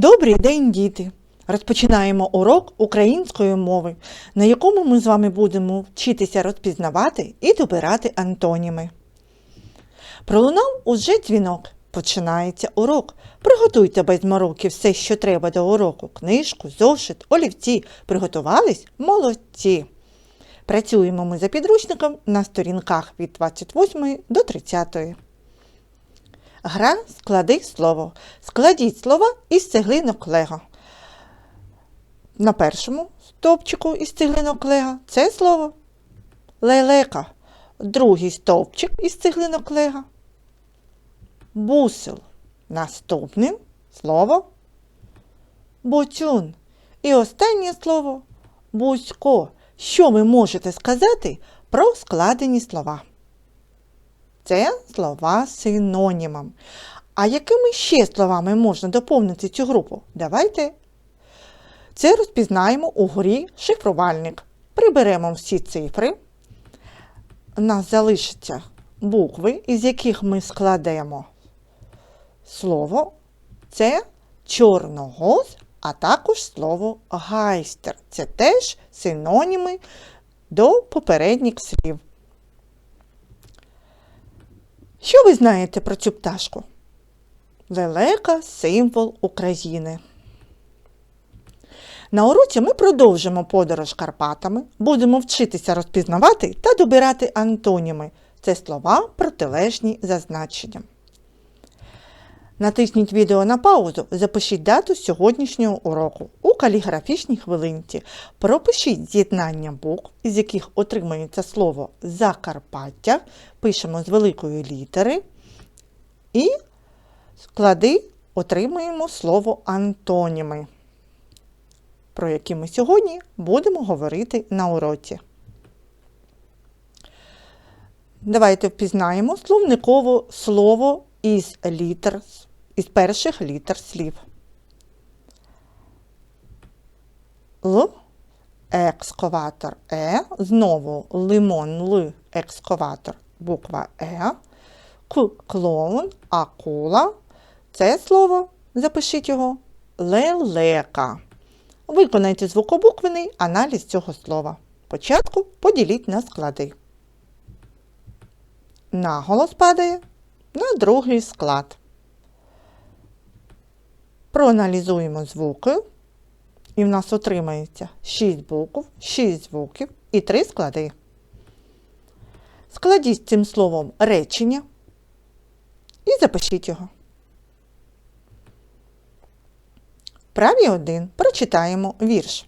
Добрий день, діти! Розпочинаємо урок української мови, на якому ми з вами будемо вчитися розпізнавати і добирати антоніми. Пролунав уже дзвінок. Починається урок. Приготуйте без мороки все, що треба до уроку. Книжку, зошит, олівці. Приготувались? Молодці! Працюємо ми за підручником на сторінках від 28 до 30. Гра склади слово. Складіть слова із цеглинок Лего. На першому стовпчику із цеглинок Лего це слово лелека. Другий стовпчик із цеглинок Лего бусел. Наступним слово бутюн. І останнє слово бузько. Що ви можете сказати про складені слова? Це слова синонімом. А якими ще словами можна доповнити цю групу? Давайте це розпізнаємо у горі шифрувальник. Приберемо всі цифри. У нас залишаться букви, із яких ми складемо слово. Це чорногоз, а також слово гайстер. Це теж синоніми до попередніх слів. Що ви знаєте про цю пташку? Лелека символ України. На уроці ми продовжимо подорож Карпатами, будемо вчитися розпізнавати та добирати антоніми. Це слова протилежні за значенням. Натисніть відео на паузу, запишіть дату сьогоднішнього уроку у каліграфічній хвилинці. Пропишіть з'єднання букв, із яких отримується слово Закарпаття. Пишемо з великої літери. І склади отримуємо слово антоніми, про які ми сьогодні будемо говорити на уроці. Давайте впізнаємо словниково слово із літер, із перших літер слів. Л, екскаватор Е, знову лимон Л, екскаватор, буква Е, К, клоун, акула. Це слово, запишіть його, лелека. Виконайте звукобуквений аналіз цього слова. Спочатку поділіть на склади. Наголос падає на другий склад. Проаналізуємо звуки, і в нас отримається 6 букв, 6 звуків і 3 склади. Складіть цим словом речення і запишіть його. Праві 1 прочитаємо вірш.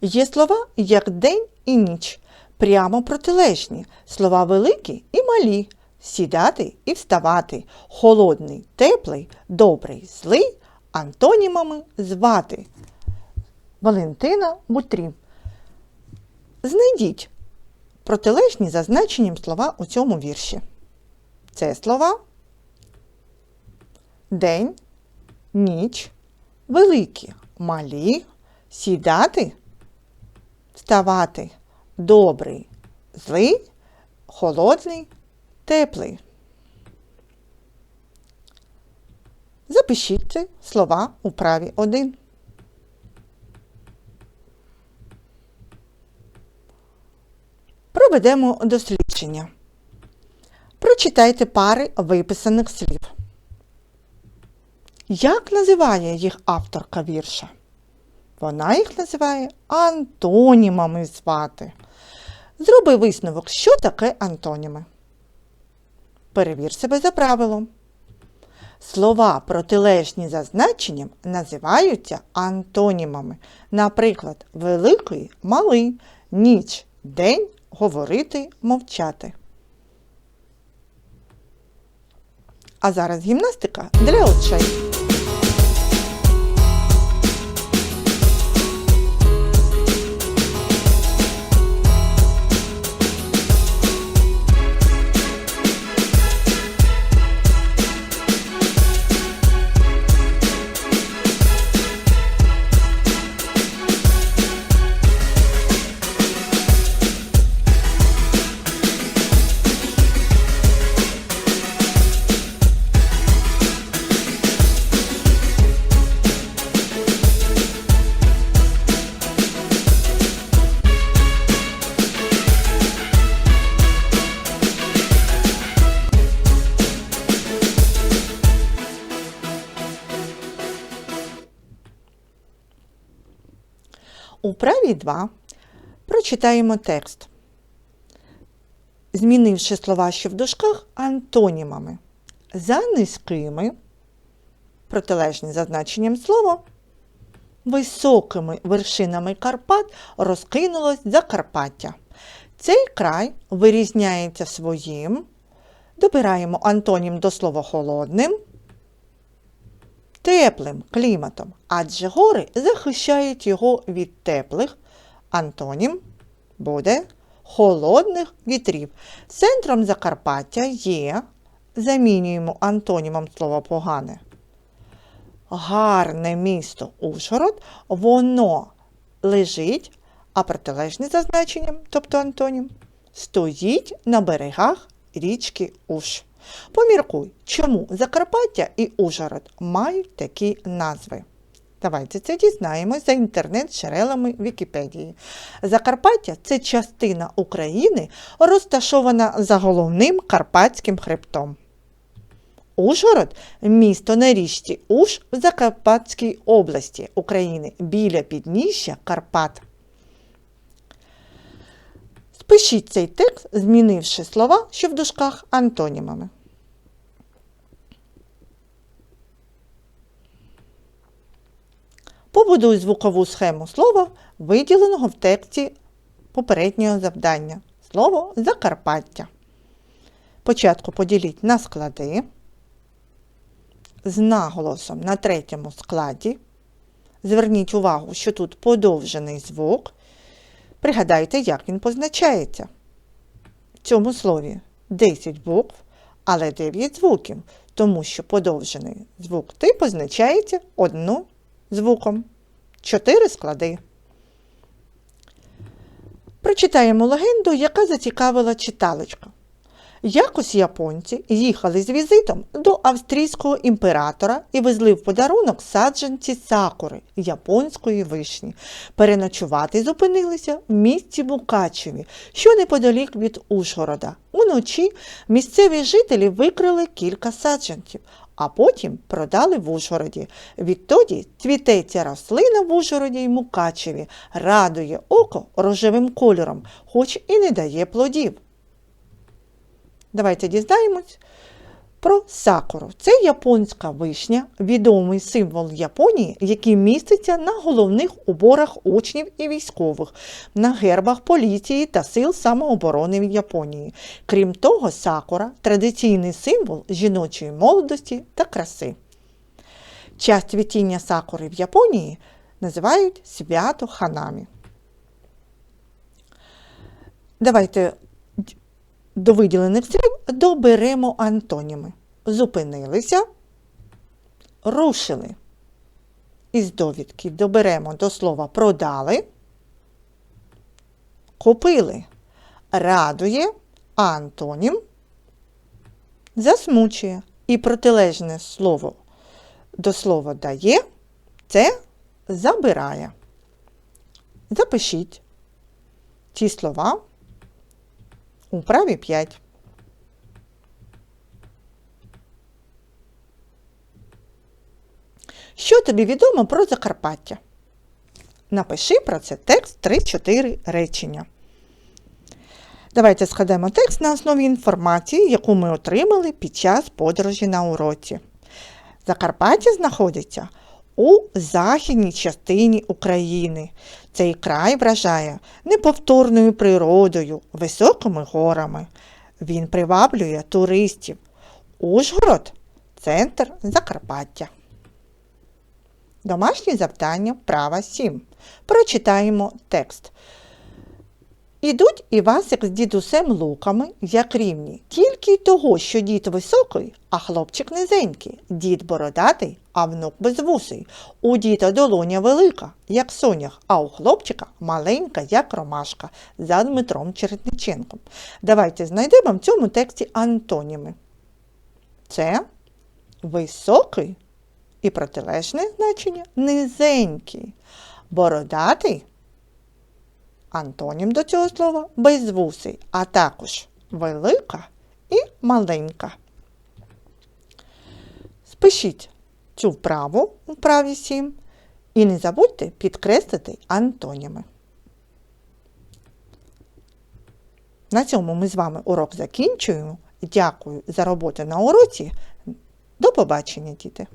Є слова як день і ніч, прямо протилежні, слова великі і малі сідати і вставати, холодний, теплий, добрий, злий, антонімами звати. Валентина Бутрів. Знайдіть протилежні за значенням слова у цьому вірші. Це слова день, ніч, великі, малі, сідати, вставати, добрий, злий, холодний, теплий. Запишіть слова у праві 1. Проведемо дослідження. Прочитайте пари виписаних слів. Як називає їх авторка вірша? Вона їх називає антонімами звати. Зроби висновок, що таке антоніми. Перевір себе за правилом. Слова протилежні за значенням називаються антонімами. Наприклад, великий малий, ніч, день, говорити, мовчати. А зараз гімнастика для очей. У праві 2 прочитаємо текст, змінивши слова, що в дужках, антонімами. За низькими, протилежні за значенням слова, високими вершинами Карпат розкинулось Закарпаття. Цей край вирізняється своїм, добираємо антонім до слова холодним, теплим кліматом, адже гори захищають його від теплих, антонім буде холодних вітрів. Центром Закарпаття є, замінюємо антонімом слово погане. Гарне місто Ужгород, воно лежить, а протилежне за значенням, тобто антонім, стоїть на берегах річки Уж. Поміркуй, чому Закарпаття і Ужгород мають такі назви. Давайте це дізнаємось за інтернет-джерелами Вікіпедії. Закарпаття це частина України, розташована за головним Карпатським хребтом. Ужгород місто на річці Уж в Закарпатській області України біля підніжжя Карпат. Спишіть цей текст, змінивши слова, що в дужках антонімами. Побудуй звукову схему слова, виділеного в тексті попереднього завдання. Слово Закарпаття. Спочатку поділіть на склади з наголосом на третьому складі. Зверніть увагу, що тут подовжений звук. Пригадайте, як він позначається. В цьому слові 10 букв, але 9 звуків, тому що подовжений звук ти позначається одну звуком. Чотири склади. Прочитаємо легенду, яка зацікавила читалочка. Якось японці їхали з візитом до австрійського імператора і везли в подарунок саджанці сакури японської вишні. Переночувати зупинилися в місті Мукачеві, що неподалік від Ужгорода. Уночі місцеві жителі викрили кілька саджанців, а потім продали в Ужгороді. Відтоді цвіте ця рослина в Ужгороді й Мукачеві, радує око рожевим кольором, хоч і не дає плодів. Давайте дізнаємось про сакуру. Це японська вишня, відомий символ Японії, який міститься на головних уборах учнів і військових, на гербах поліції та сил самооборони в Японії. Крім того, сакура традиційний символ жіночої молодості та краси. Час цвітіння сакури в Японії називають свято ханамі. Давайте до виділених слів доберемо антоніми. Зупинилися, рушили. Із довідки доберемо до слова продали, купили, радує, антонім засмучує. І протилежне слово до слова дає це забирає. Запишіть ці слова у праві 5. Що тобі відомо про Закарпаття? Напиши про це текст 3-4 речення. Давайте складемо текст на основі інформації, яку ми отримали під час подорожі на уроці. Закарпаття знаходиться у західній частині України. Цей край вражає неповторною природою, високими горами. Він приваблює туристів. Ужгород центр Закарпаття. Домашнє завдання права 7. Прочитаємо текст. Ідуть Івасик з дідусем луками, як рівні, тільки й того, що дід високий, а хлопчик низенький, дід бородатий, а внук безвусий. У діда долоня велика, як сонях, а у хлопчика маленька, як ромашка, за Дмитром Чередниченком. Давайте знайдемо в цьому тексті антоніми. Це високий і протилежне значення низенький, бородатий. Антонім до цього слова безвусий, а також велика і маленька. Спишіть цю вправу у вправі 7 І не забудьте підкреслити антоніми. На цьому ми з вами урок закінчуємо. Дякую за роботу на уроці. До побачення, діти!